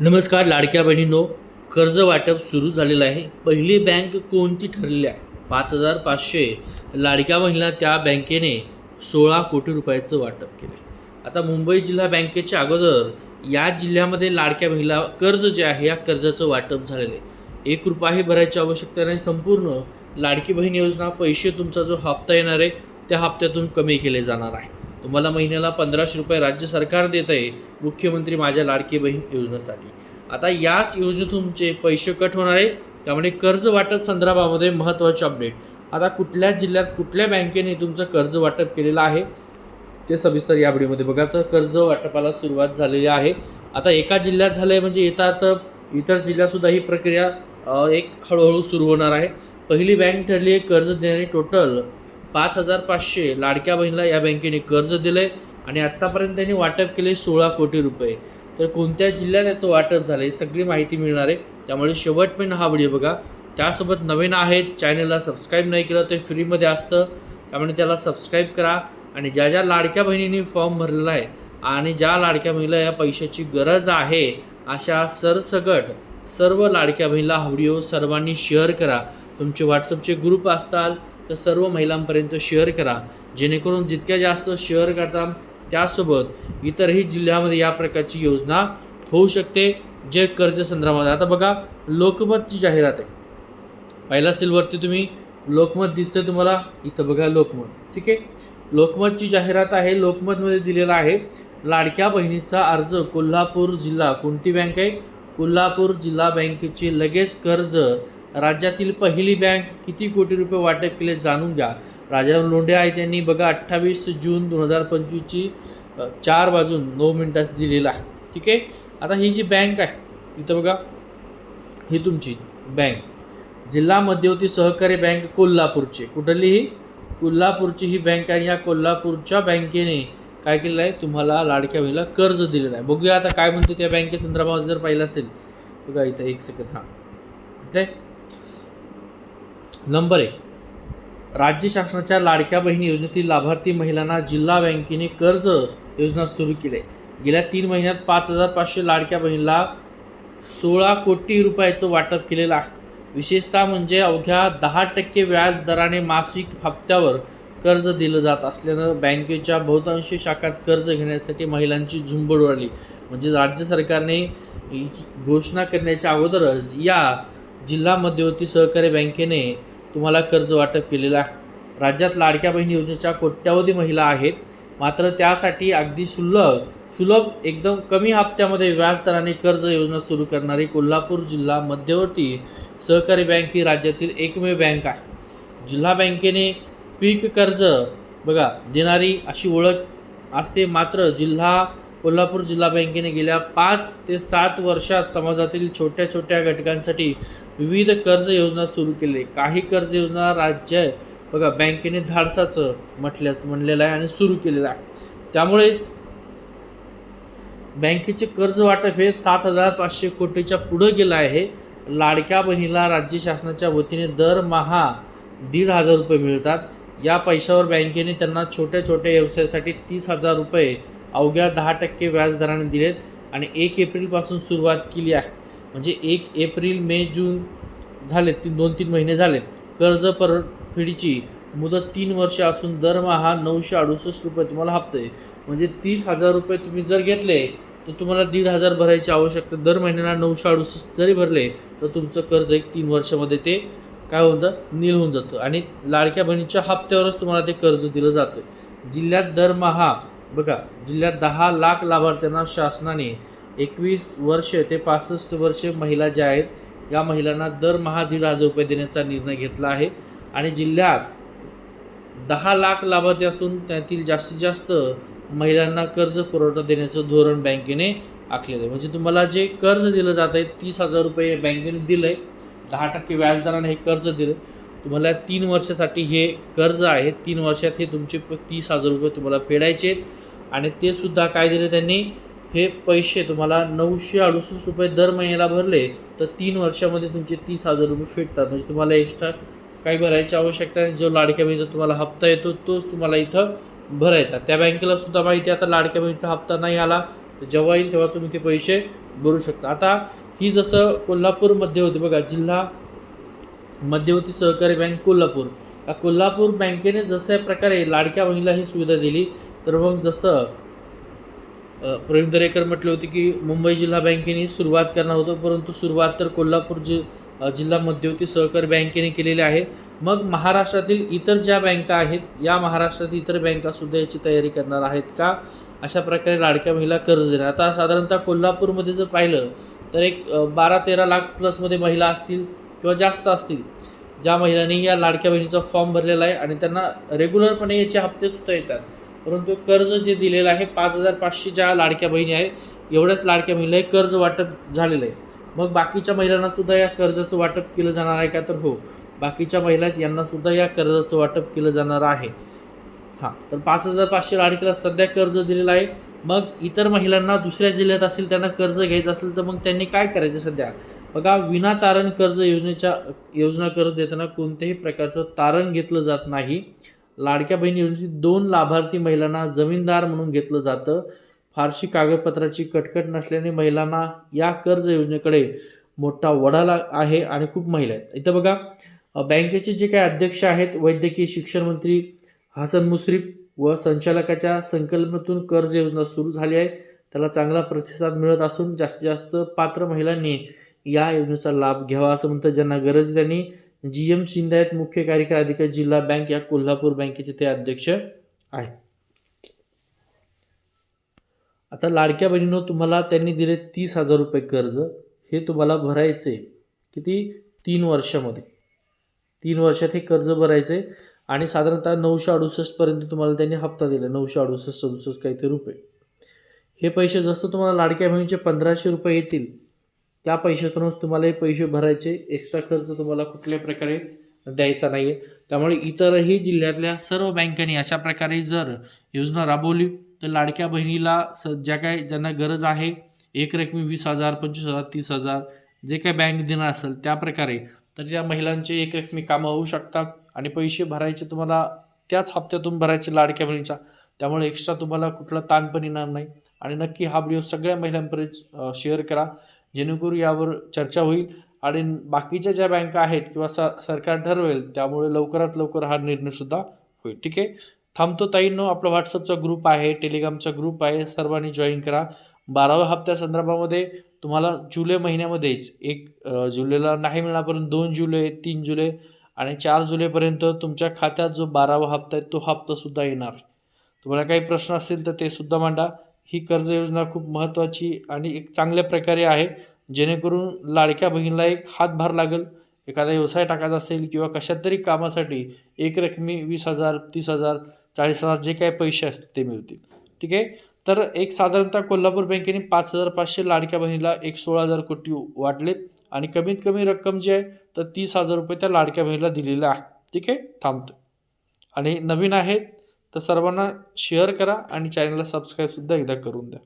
नमस्कार लाडक्या बहिणींनो कर्ज वाटप सुरू झालेलं आहे. पहिली बँक कोणती ठरलेली आहे? पाच हजार पाचशे. लाडक्या बहिणीला त्या बँकेने सोळा कोटी रुपयाचं वाटप केलं आता मुंबई जिल्हा बँकेच्या अगोदर या जिल्ह्यामध्ये लाडक्या बहिणीला कर्ज जे आहे या कर्जाचं वाटप झालेलं आहे. एक रुपयाही भरायची आवश्यकता नाही. संपूर्ण लाडकी बहीण योजना पैसे तुमचा जो हप्ता येणार आहे त्या हप्त्यातून कमी केले जाणार आहे. तुम्हाला महिन्याला पंधराशे रुपये राज्य सरकार देत आहे मुख्यमंत्री माझ्या लाडकी बहीण योजनेसाठी. आता याच योजनेतून तुमचे पैसे कट होणार आहे त्यामुळे कर्ज वाटप संदर्भामध्ये महत्त्वाचे अपडेट आता कुठल्या जिल्ह्यात कुठल्या बँकेने तुमचं कर्ज वाटप केलेलं आहे ते सविस्तर या व्हिडिओमध्ये बघा. तर कर्ज वाटपाला सुरुवात झालेली आहे. आता एका जिल्ह्यात झालं आहे म्हणजे येतात तर इतर जिल्ह्यातसुद्धा ही प्रक्रिया एक हळूहळू सुरू होणार आहे. पहिली बँक ठरली आहे कर्ज देणारी टोटल पाच हजार पाचशे लाडक्या बहिणीला या बँकेने कर्ज दिलं आहे आणि आत्तापर्यंत त्यांनी वाटप केले सोळा कोटी रुपये. तर कोणत्या जिल्ह्यात याचं वाटप झालं ही सगळी माहिती मिळणार आहे. त्यामुळे शेवटपर्यंत हा व्हिडिओ बघा. त्यासोबत नवीन आहेत चॅनलला सबस्क्राईब नाही केलं ते फ्रीमध्ये असतं. त्यामुळे त्याला सबस्क्राईब करा आणि ज्या ज्या लाडक्या बहिणींनी फॉर्म भरलेला आहे आणि ज्या लाडक्या बहिणीला या पैशाची गरज आहे अशा सरसकट सर्व लाडक्या बहिणीला हा व्हिडिओ सर्वांनी शेअर करा. तुमचे व्हॉट्सअपचे ग्रुप असतात तर सर्व महिलांपर्यंत शेअर करा. जेणेकरून जितक्या जास्त शेअर करता त्यासोबत इतरही जिल्ह्यामध्ये या प्रकारची योजना होऊ शकते जे कर्ज संदर्भात. आता बघा लोकमतची जाहिरात आहे. पहिला सिलवरती तुम्ही लोकमत दिसतंय तुम्हाला इथं बघा लोकमत. ठीक आहे? लोकमतची जाहिरात आहे लोकमतमध्ये दिलेला आहे. लाडक्या बहिणीचा अर्ज कोल्हापूर जिल्हा कोणती बँक आहे? कोल्हापूर जिल्हा बँकेची लगेच कर्ज राज्यातील पहिली बँक किती कोटी रुपये वाटप केले जाणून घ्या. राजा लोंढे आहेत त्यांनी बघा अठ्ठावीस जून दोन हजार पंचवीसची चार वाजून नऊ मिनटास दिलेला आहे. ठीक आहे? आता ही जी बँक आहे इथं बघा ही तुमची बँक. जिल्हा मध्यवर्ती सहकारी बँक कोल्हापूरची. कुठली ही? कोल्हापूरची ही बँक आहे. या कोल्हापूरच्या बँकेने काय केलेलं आहे? तुम्हाला लाडक्या बहिणीला कर्ज दिलेलं आहे. बघूया आता काय म्हणते त्या बँकेसंदर्भात जर पाहिलं असेल. बघा इथं एक सेकंद हां. ठीक आहे नंबर एक. राज्य शासनाच्या लाडक्या बहिणी योजनेतील लाभार्थी महिलांना जिल्हा बँकेने कर्ज योजना सुरू केली. आहे गेल्या तीन महिन्यात पाच हजार पाचशे लाडक्या बहिणीला सोळा कोटी रुपयाचं वाटप केलेलं आहे. विशेषतः म्हणजे अवघ्या दहा टक्के व्याज दराने मासिक हप्त्यावर कर्ज दिलं जात असल्यानं बँकेच्या बहुतांशी शाखात कर्ज घेण्यासाठी महिलांची झुंबड उडाली. म्हणजे राज्य सरकारने घोषणा करण्याच्या अगोदरच या जिल्हा मध्यवर्ती सहकारी बँकेने तुम्हाला कर्ज वाटप केलेलं आहे. राज्यात लाडक्या बहिणी योजनेच्या कोट्यावधी महिला आहेत. मात्र त्यासाठी अगदी सुलभ सुलभ एकदम कमी हप्त्यामध्ये व्याजदराने कर्ज योजना सुरू करणारी कोल्हापूर जिल्हा मध्यवर्ती सहकारी बँक ही राज्यातील एकमेव बँक आहे. जिल्हा बँकेने पीक कर्ज बघा देणारी अशी ओळख असते मात्र जिल्हा कोल्हापूर जिल्हा बँकेने गेल्या पाच ते सात वर्षात समाजातील छोट्या छोट्या घटकांसाठी विविध कर्ज योजना सुरू केले. काही कर्ज योजना राज्य बघा बँकेने धाडसाचं म्हटल्याचं म्हणलेलं आहे आणि सुरू केलेलं आहे. त्यामुळेच बँकेचे कर्ज वाटप हे सात हजार पाचशे कोटीच्या पुढं गेलं आहे. लाडक्या बहिणीला राज्य शासनाच्या वतीने दरमहा दीड हजार रुपये मिळतात. या पैशावर बँकेने त्यांना छोट्या छोट्या व्यवसायासाठी तीस हजार रुपये अवघ्या दहा टक्के व्याजदराने दिलेत आणि एक एप्रिलपासून सुरुवात केली आहे. म्हणजे एक एप्रिल मे जून झालेत तीन दोन तीन महिने झालेत. कर्ज परतफेडीची मुदत तीन वर्ष असून दरमहा नऊशे अडुसष्ट रुपये तुम्हाला हप्ते. म्हणजे तीस हजार रुपये तुम्ही जर घेतले तर तुम्हाला दीड हजार भरायची आवश्यकता. दर महिन्याला नऊशे अडुसष्ट जरी भरले तर तुमचं कर्ज एक तीन वर्षामध्ये ते काय होतं नील होऊन जातं. आणि लाडक्या बहिणीच्या हप्त्यावरच तुम्हाला ते कर्ज दिलं जातं. जिल्ह्यात दरमहा बघा जिल्ह्यात दहा लाख लाभार्थ्यांना शासनाने एकवीस वर्ष ते पासष्ट वर्ष महिला ज्या आहेत या महिलांना दरमहा दीड हजार रुपये देण्याचा निर्णय घेतला आहे. आणि जिल्ह्यात दहा लाख लाभार्थी असून त्यातील जास्तीत जास्त महिलांना कर्ज पुरवठा देण्याचं धोरण बँकेने आखलेलं आहे. म्हणजे तुम्हाला जे कर्ज दिलं जात आहे तीस हजार रुपये बँकेने दिलं आहे दहा टक्के व्याजदराने हे कर्ज दिलं तुम्हाला तीन वर्षासाठी हे कर्ज आहे. तीन वर्षात हे तुमचे तीस हजार रुपये तुम्हाला फेडायचे आणि ते सुद्धा काय दिले त्यांनी हे पैसे तुम्हाला नऊशे अडुसष्ट रुपये दर महिन्याला भरले तर तीन वर्षामध्ये तुमचे तीस हजार रुपये फेडतात. म्हणजे तुम्हाला एक्स्ट्रा काही भरायची आवश्यकता नाही. जो लाडक्या बहिणीचा तुम्हाला हप्ता येतो तोच तुम्हाला इथं भरायचा. त्या बँकेला सुद्धा माहिती आहे. आता लाडक्या बहिणीचा हप्ता नाही आला तर जेव्हा येईल तेव्हा तुम्ही ते पैसे भरू शकता. आता ही जसं कोल्हापूरमध्ये होती बघा जिल्हा मध्यवर्ती सहकारी बँक कोल्हापूर. या कोल्हापूर बँकेने जशा प्रकारे लाडक्या महिला ही सुविधा दिली तर मग जसं प्रवीण दरेकर म्हटले होते की मुंबई जिल्हा बँकेने सुरुवात करणार होतं परंतु सुरुवात तर कोल्हापूर जि जिल्हा मध्यवर्ती सहकारी बँकेने केलेली आहे. मग महाराष्ट्रातील इतर ज्या बँका आहेत या महाराष्ट्रातील इतर बँकासुद्धा याची तयारी करणार आहेत का? अशा प्रकारे लाडक्या महिला कर्ज देणार. आता साधारणतः कोल्हापूरमध्ये जर पाहिलं तर एक बारा तेरा लाख प्लसमध्ये महिला असतील किंवा जास्त असतील ज्या महिलांनी या लाडक्या बहिणीचा फॉर्म भरलेला आहे आणि त्यांना रेग्युलरपणे याचे हप्तेसुद्धा येतात. परंतु कर्ज जे दिलेलं आहे पाच हजार पाचशे ज्या लाडक्या बहिणी आहेत एवढ्याच लाडक्या महिला कर्ज वाटप झालेलं आहे. मग बाकीच्या महिलांनासुद्धा या कर्जाचं वाटप केलं जाणार आहे का तर हो बाकीच्या महिला आहेत या कर्जाचं वाटप केलं जाणार आहे. हां तर पाच हजार पाचशे लाडकीला सध्या कर्ज दिलेलं आहे. मग इतर महिलांना दुसऱ्या जिल्ह्यात असेल त्यांना कर्ज घ्यायचं असेल तर मग त्यांनी काय करायचं सध्या? बघा विना तारण कर्ज योजनेच्या योजना कर्ज देताना कोणत्याही प्रकारचं तारण घेतलं जात नाही. लाडक्या बहिणी योजनेची दोन लाभार्थी महिलांना जमीनदार म्हणून घेतलं जातं. फारशी कागदपत्राची कटकट नसल्याने महिलांना या कर्ज योजनेकडे मोठा वडाला आहे आणि खूप महिला आहेत. इथं बघा बँकेचे जे काही अध्यक्ष आहेत वैद्यकीय शिक्षण मंत्री हसन मुश्रीफ व संचालकाच्या संकल्पनेतून कर्ज योजना सुरू झाली आहे. त्याला चांगला प्रतिसाद मिळत असून जास्तीत जास्त पात्र महिलांनी या योजनेचा लाभ घ्यावा असं म्हणतं ज्यांना गरज त्यांनी जी एम शिंदे आहेत मुख्य कार्यकारी अधिकारी जिल्हा बँक या कोल्हापूर बँकेचे ते अध्यक्ष आहेत. आता लाडक्या बहिणीनं तुम्हाला त्यांनी दिले तीस हजार रुपये कर्ज. हे तुम्हाला भरायचे किती? तीन वर्षामध्ये. तीन वर्षात हे कर्ज भरायचे आणि साधारणतः नऊशे अडुसष्टपर्यंत तुम्हाला त्यांनी हप्ता दिला नऊशे अडुसष्ट सदुसष्ट काहीतरी रुपये. हे पैसे जसं तुम्हाला लाडक्या बहिणीचे पंधराशे रुपये येतील त्या पैशातूनच तुम्हाला हे पैसे भरायचे एक्स्ट्रा खर्च तुम्हाला कुठल्या प्रकारे द्यायचा नाही आहे त्यामुळे इतरही जिल्ह्यातल्या सर्व बँकांनी अशा प्रकारे जर योजना राबवली तर लाडक्या बहिणीला स ज्या काय ज्यांना गरज आहे एक रकमी वीस हजार पंचवीस हजार तीस हजार जे काय बँक देणार असेल त्या प्रकारे तर ज्या महिलांचे एक रकमी कामं होऊ शकतात आणि पैसे भरायचे तुम्हाला त्याच हप्त्यातून भरायचे लाडक्या बहिणीच्या त्यामुळे एक्स्ट्रा तुम्हाला कुठला ताण पण येणार नाही. आणि नक्की हा व्हिडिओ सगळ्या महिलांपर्यंत शेअर करा. जेणेकरून यावर चर्चा होईल. आणि बाकीच्या ज्या बँका आहेत किंवा स सरकार ठरवेल त्यामुळे लवकरात लवकर हा निर्णयसुद्धा होईल. ठीक आहे? थांबतो ताईंनो. आपला व्हॉट्सअपचा ग्रुप आहे टेलिग्रामचा ग्रुप आहे. सर्वांनी जॉईन करा. बाराव्या हप्त्या संदर्भामध्ये तुम्हाला जुलै महिन्यामध्येच एक जुलैला नाही मिळणार परंतु दोन जुलै तीन जुलै आणि चार जुलैपर्यंत तुमच्या खात्यात जो बारावा हप्ता आहे तो हप्तासुद्धा येणार. तुम्हाला काही प्रश्न असतील तर ते सुद्धा मांडा. ही कर्ज योजना खूप महत्त्वाची आणि एक चांगल्या प्रकारे आहे. जेणेकरून लाडक्या बहिणीला एक हातभार लागेल. एखादा व्यवसाय टाकायचा असेल किंवा कशात तरी कामासाठी एक रकमी वीस हजार तीस हजार चाळीस हजार जे काही पैसे असतील ते मिळतील. ठीक आहे? तर एक साधारणतः कोल्हापूर बँकेने पाच हजार पाचशे लाडक्या बहिणीला एक सोळा हजार कोटी वाटलेत आणि कमीत कमी रक्कम जी आहे तर तीस हजार रुपये त्या लाडक्या बहिणीला दिलेलं आहे. ठीक आहे? थांबतं. आणि नवीन आहेत तर सर्वांना शेअर करा आणि चॅनलला सबस्क्राईबसुद्धा एकदा करून द्या.